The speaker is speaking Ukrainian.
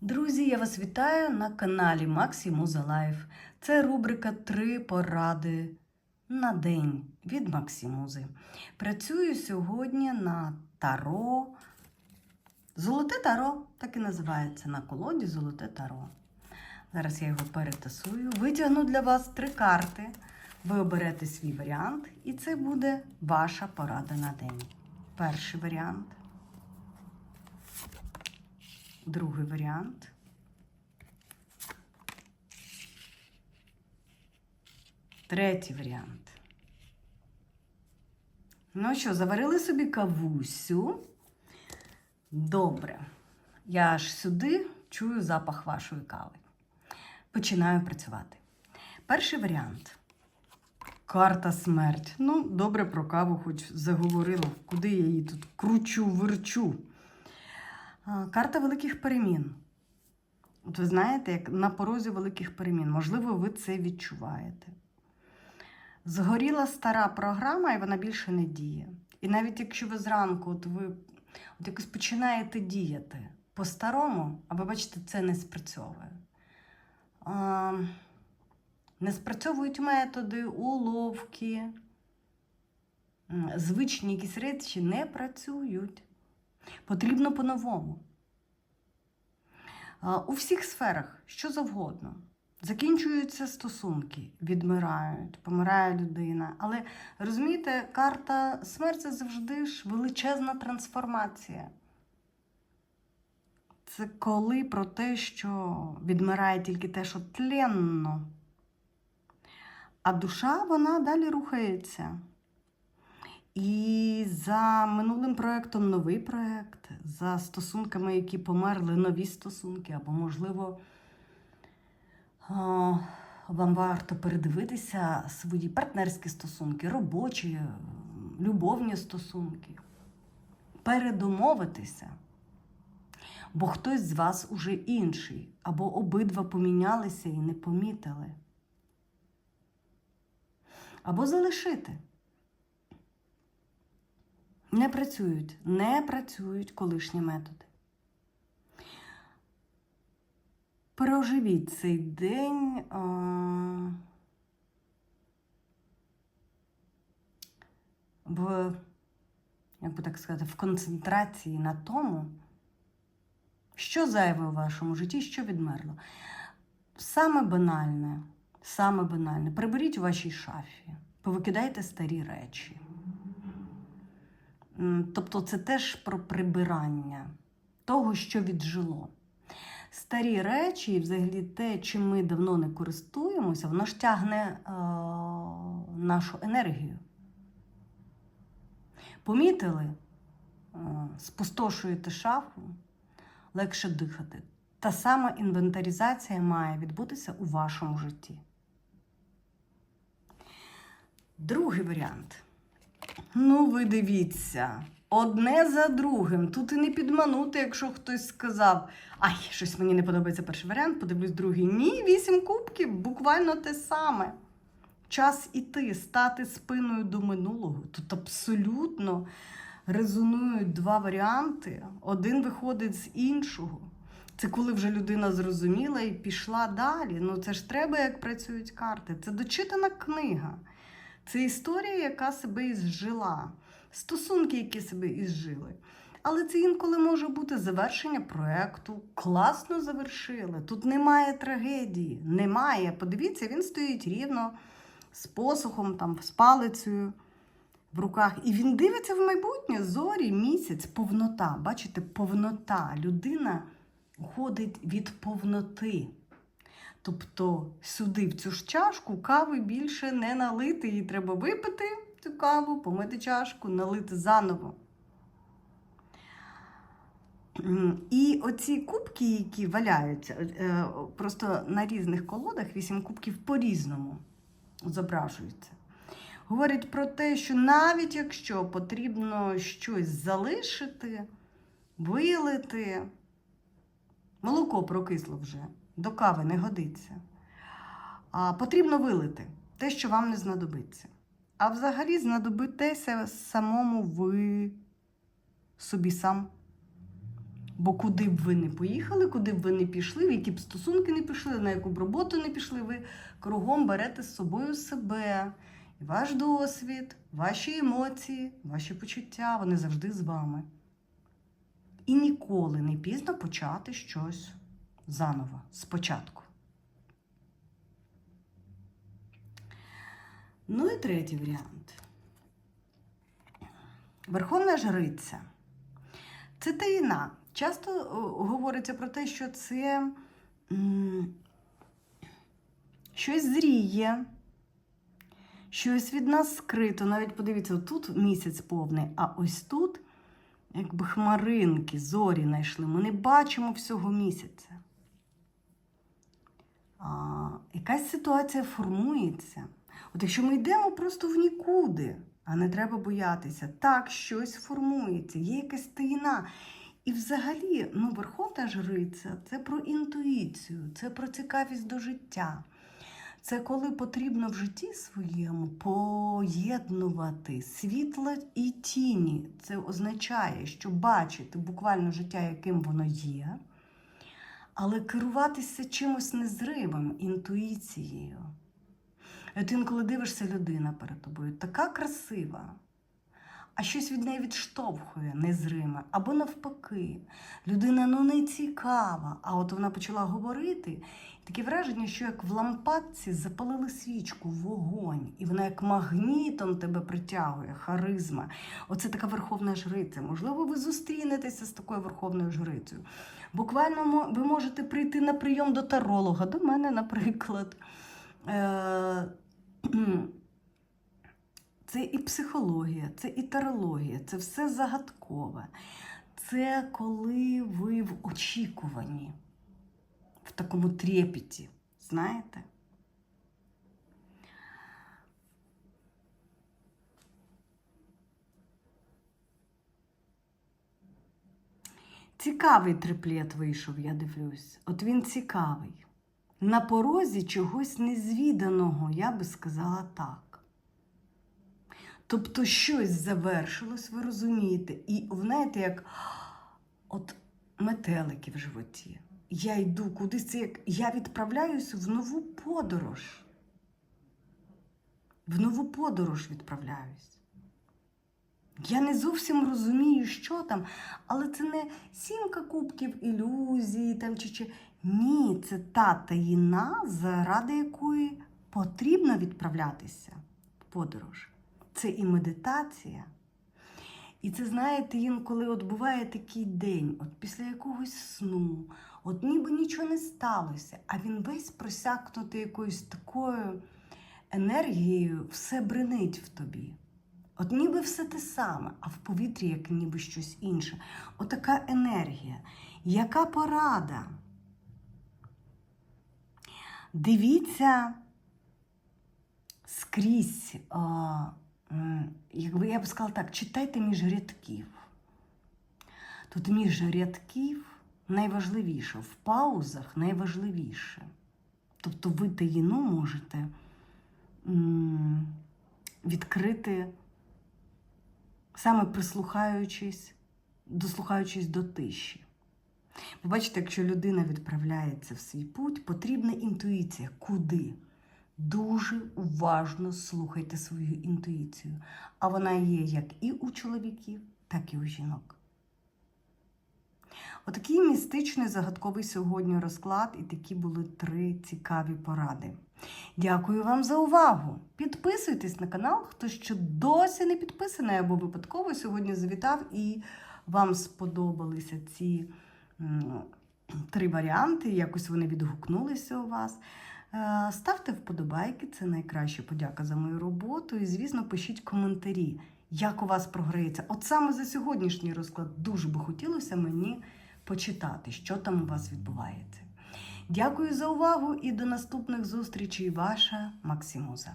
Друзі, я вас вітаю на каналі Максі Муза Лайф. Це рубрика Три поради на день від Максі Музи. Працюю сьогодні на таро. Золоте таро, так і називається на колоді Золоте таро. Зараз я його перетасую. Витягну для вас три карти. Ви оберете свій варіант, і це буде ваша порада на день. Перший варіант. Другий варіант. Третій варіант. Ну що, заварили собі кавусю? Добре. Я аж сюди чую запах вашої кави. Починаю працювати. Перший варіант. Карта смерть. Ну, добре про каву, хоч заговорила, куди я її тут кручу, верчу. Карта великих перемін. От ви знаєте, як на порозі великих перемін. Можливо, ви це відчуваєте. Згоріла стара програма, і вона більше не діє. І навіть якщо ви зранку от ви от якось починаєте діяти по-старому, а ви бачите, це не спрацьовує. А, не спрацьовують методи, уловки, звичні якісь речі не працюють. Потрібно по-новому. У всіх сферах, що завгодно. Закінчуються стосунки, відмирають, помирає людина. Але розумієте, карта смерть завжди ж величезна трансформація. Це коли про те, що відмирає тільки те, що тленно. А душа, вона далі рухається. І за минулим проєктом новий проєкт, за стосунками, які померли, нові стосунки, або, можливо, вам варто передивитися свої партнерські стосунки, робочі, любовні стосунки, передомовитися. Бо хтось з вас уже інший, або обидва помінялися і не помітили. Або залишити. Не працюють, не працюють колишні методи. Проживіть цей день. В, як би так сказати, в концентрації на тому, що зайве у вашому житті, що відмерло. Саме банальне, саме банальне. Приберіть у вашій шафі, повикидайте старі речі. Тобто це теж про прибирання того, що віджило. Старі речі, і взагалі те, чим ми давно не користуємося, воно ж тягне е, нашу енергію. Помітили? Е, спустошуєте шафу, легше дихати. Та сама інвентаризація має відбутися у вашому житті. Другий варіант. Ну, ви дивіться, одне за другим. Тут і не підманути, якщо хтось сказав, ай, щось мені не подобається перший варіант, подивлюсь другий. Ні, вісім кубків, буквально те саме. Час іти, стати спиною до минулого. Тут абсолютно резонують два варіанти. Один виходить з іншого. Це коли вже людина зрозуміла і пішла далі. Ну це ж треба, як працюють карти. Це дочитана книга. Це історія, яка себе ізжила, стосунки, які себе ізжили. Але це інколи може бути завершення проекту. Класно завершили. Тут немає трагедії. Немає. Подивіться, він стоїть рівно з посухом, там, з палицею в руках. І він дивиться в майбутнє зорі, місяць, повнота. Бачите, повнота. Людина уходить від повноти. Тобто сюди, в цю ж чашку, кави більше не налити. Її треба випити цю каву, помити чашку, налити заново. І оці кубки, які валяються, е, просто на різних колодах вісім кубків по-різному зображуються. Говорять про те, що навіть якщо потрібно щось залишити, вилити, молоко прокисло вже, до кави не годиться. А, потрібно вилити те, що вам не знадобиться. А взагалі знадобитеся самому ви собі сам. Бо куди б ви не поїхали, куди б ви не пішли, в які б стосунки не пішли, на яку б роботу не пішли, ви кругом берете з собою себе. І ваш досвід, ваші емоції, ваші почуття, вони завжди з вами. І ніколи не пізно почати щось заново, спочатку. Ну і третій варіант. Верховна жриця. Це таїна. Часто говориться про те, що це щось зріє, щось від нас скрито. Навіть подивіться, тут місяць повний, а ось тут, якби хмаринки, зорі знайшли. Ми не бачимо всього місяця. А, якась ситуація формується. От якщо ми йдемо просто в нікуди, а не треба боятися, так щось формується, є якась таїна. І взагалі, ну, верховна жриця це про інтуїцію, це про цікавість до життя. Це коли потрібно в житті своєму поєднувати світло і тіні. Це означає, що бачити буквально життя, яким воно є, але керуватися чимось незривим, інтуїцією. От інколи дивишся людина перед тобою, така красива, а щось від неї відштовхує незриме. Або навпаки, людина ну не цікава. А от вона почала говорити, таке враження, що як в лампадці запалили свічку, вогонь, і вона як магнітом тебе притягує, харизма. Оце така верховна жриця. Можливо, ви зустрінетеся з такою верховною жрицею. Буквально ви можете прийти на прийом до таролога, до мене, наприклад. Це і психологія, це і тарологія, це все загадкове. Це коли ви в очікуванні, в такому трепеті, знаєте? Цікавий триплет вийшов, я дивлюсь. От він цікавий. На порозі чогось незвіданого, я би сказала так. Тобто щось завершилось, ви розумієте, і знаєте, як от метелики в животі. Я йду кудись, це як я відправляюсь в нову подорож. В нову подорож відправляюсь. Я не зовсім розумію, що там, але це не сімка кубків ілюзії там чи чи. Ні, це та таїна, заради якої потрібно відправлятися в подорож. Це і медитація. І це, знаєте, інколи от буває такий день, от після якогось сну, от ніби нічого не сталося, а він весь просякнутий якоюсь такою енергією, все бренить в тобі. От ніби все те саме, а в повітрі як ніби щось інше. Отака енергія. Яка порада? Дивіться скрізь, якби я б сказала так, читайте між рядків. Тут між рядків найважливіше, в паузах найважливіше. Тобто ви таїну можете відкрити, саме прислухаючись, дослухаючись до тиші. Ви бачите, якщо людина відправляється в свій путь, потрібна інтуїція. Куди? Дуже уважно слухайте свою інтуїцію. А вона є як і у чоловіків, так і у жінок. Отакий містичний загадковий сьогодні розклад, і такі були три цікаві поради. Дякую вам за увагу! Підписуйтесь на канал, хто ще досі не підписаний або випадково сьогодні завітав і вам сподобалися ці три варіанти, якось вони відгукнулися у вас. Е, Ставте вподобайки, це найкраща подяка за мою роботу. І, звісно, пишіть коментарі, як у вас програється. От саме за сьогоднішній розклад дуже би хотілося мені почитати, що там у вас відбувається. Дякую за увагу і до наступних зустрічей. Ваша Максимуза.